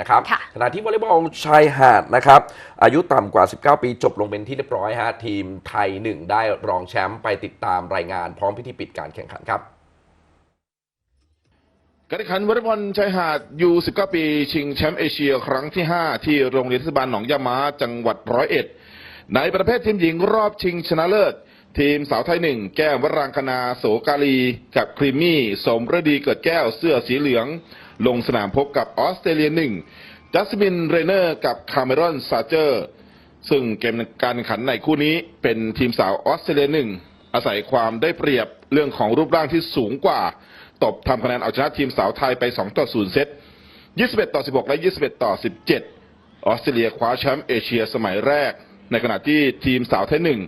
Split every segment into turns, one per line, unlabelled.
นะครับ
ค่ะ
ขณะที่วอลเลย์บอลชายหาดนะครับอายุต่ำกว่า 19 ปีจบลงเป็นที่เรียบร้อยฮะทีมไทย 1 ได้รองแชมป์ไปติดตามรายงานพร้อมพิธีปิดการแข่งขันครับ
การแข่งขันวอลเลย์บอลชายหาดยู19 ปี ชิงแชมป์เอเชียครั้งที่ 5 ที่โรงเรียนเทศบาลหนองยามาจังหวัดร้อยเอ็ดในประเภททีมหญิงรอบชิงชนะเลิศ ทีมสาวไทยหนึ่งแก้มวรางคณาโสกาลี กับครีมมี่สมฤดีเกิดแก้วเสื้อสีเหลือง ลงสนามพบกับออสเตรเลียหนึ่งจัสมินเรเนอร์กับคาเมรอนซาเจอร์ ซึ่งเกมการแข่งขันในคู่นี้เป็นทีมสาวออสเตรเลียหนึ่งอาศัยความได้เปรียบเรื่องของรูปร่างที่สูงกว่า ตบทำคะแนนเอาชนะทีมสาวไทยไป 2 ต่อ 0 เซต 21 ต่อ 16 และ 21 ต่อ 17 ออสเตรเลียคว้าแชมป์เอเชียสมัยแรก ในขณะที่ทีมสาวไทยหนึ่ง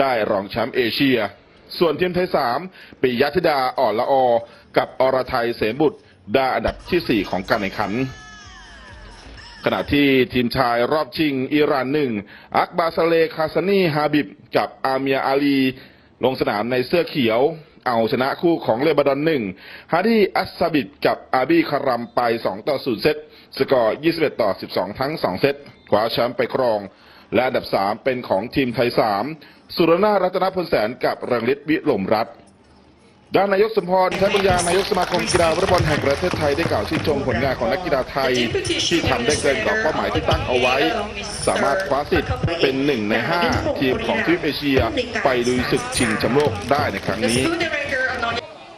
ได้รองแชมป์เอเชีย ส่วนทีมไทยสามปิยธิดาอ่อนละออกับอรไทยเสมบุตร ได้อันดับทีสี่ 4 ของการแข่งขัน ขณะที่ทีมชายรอบชิงอิหร่านหนึ่งอักบาซาเลคาซานีฮาบิบ กับอาเมียอาลี ลงสนามในเสื้อเขียว เอาชนะคู่ของเลบานอนหนึ่งฮาดีอัสซาบิดกับอาบีคารัมไป 2 ต่อ 0 เซต สกอร์ 21 ต่อ 12 ทั้ง 2 เซตคว้าแชมป์ไปครอง และอันดับ 3 เป็นของทีมไทย 3 สุรนารัตนพลแสนกับรังฤทธิ์วิลมรัตน์ ด้านนายกสมพรใช้ปัญญานายกสมาคมกีฬาวอลเลย์บอลแห่งประเทศไทยได้กล่าวชื่นชมผลงานของนักกีฬาไทย ที่ทำได้เกินกว่าเป้าหมายที่ตั้งเอาไว้ สามารถคว้าสิทธิ์เป็นหนึ่งในห้าทีมของทวีปเอเชีย ไปลุยศึกชิงแชมป์โลกได้ในครั้งนี้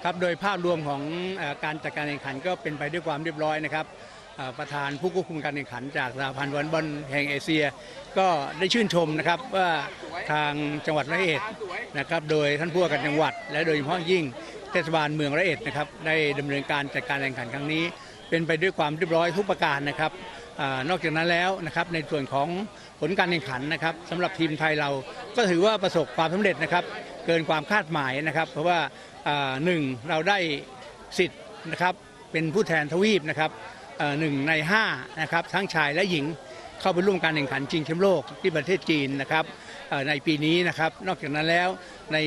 ครับโดยภาพรวมของเอ่อการจัดการแข่งขันก็เป็นไปด้วยความเรียบร้อยนะครับเอ่อ ประธานผู้ควบคุมการแข่งขัน จากสหพันธ์วอลบอลแห่งเอเชีย ก็ได้ชื่นชมนะครับว่าทางจังหวัดร้อยเอ็ดนะครับโดยท่านผู้ว่าการจังหวัด และโดยเฉพาะยิ่งเทศบาลเมืองร้อยเอ็ดนะครับได้ดำเนินการจัดการแข่งขันครั้งนี้ เป็นไปด้วยความเรียบร้อยทุกประการนะครับอนอกจากนั้นแล้วนะครับในส่วนของผลการแข่งขันนะครับสำหรับทีมไทยเราก็ถือว่าประสบความสำเร็จนะครับ เกินความคาดหมายนะครับ เพราะว่าหนึ่งเราได้สิทธิ์นะครับเป็นผู้แทนทวีปนะครับ หนึ่งในห้านะครับทั้งชายและหญิงเข้าไปร่วมการแข่งขันชิงแชมป์โลกที่ประเทศจีนนะครับในปีนี้นะครับนอกจากนั้นแล้วใน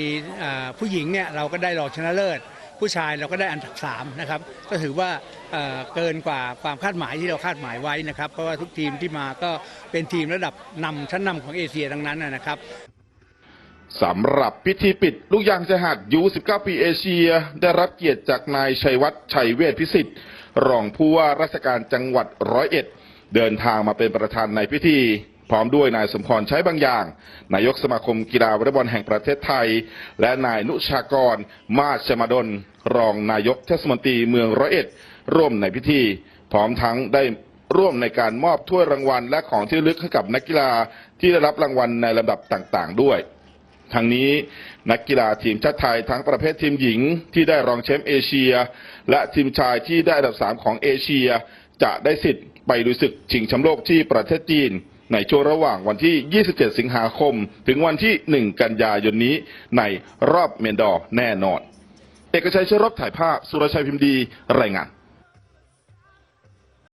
ผู้หญิงเนี่ยเราก็ได้รองชนะเลิศ ผู้ชายเราก็ได้อันดับ3นะครับก็ถือว่าเเกินกว่าความคาดหมายที่เราคาดหมายไว้นะครับเพราะว่าทุกทีมที่มาก็เป็นทีมระดับนำชั้นนำของเอเชียทั้งนั้นนะครับ
สำหรับพิธีปิด ลูกยางชายหาดยู19 ปีเอเชีย ได้รับเกียรติจากนายชัยวัฒน์ชัยเวชพิสิทธิ์ รองผู้ว่าราชการจังหวัดร้อยเอ็ด เดินทางมาเป็นประธานในพิธี พร้อมด้วยนายสมพรใช้บางอย่าง นายกสมาคมกีฬาวอลเลย์บอลแห่งประเทศไทย และนายนุชากร มาชมาดลรองนายกเทศมนตรีเมืองร้อยเอ็ด ร่วมในพิธี พร้อมทั้งได้ร่วมในการมอบถ้วยรางวัลและของที่ระลึกให้กับนักกีฬาที่ได้รับรางวัลในลำดับต่าง ๆ ด้วย ทั้งนี้นักกีฬาทีมชาติไทยทั้งประเภททีมหญิงที่ได้รองแชมป์เอเชีย และทีมชายที่ได้อันดับ 3 ของเอเชีย จะได้สิทธิ์ไปลุยศึกชิงแชมป์โลกที่ประเทศจีน ในช่วงระหว่างวันที่ 27 สิงหาคม ถึงวันที่ 1 กันยายนนี้ในรอบเมนดอร์แน่นอน เอกชัยเชยรบถ่ายภาพสุรชัยพิมพ์ดีรายงาน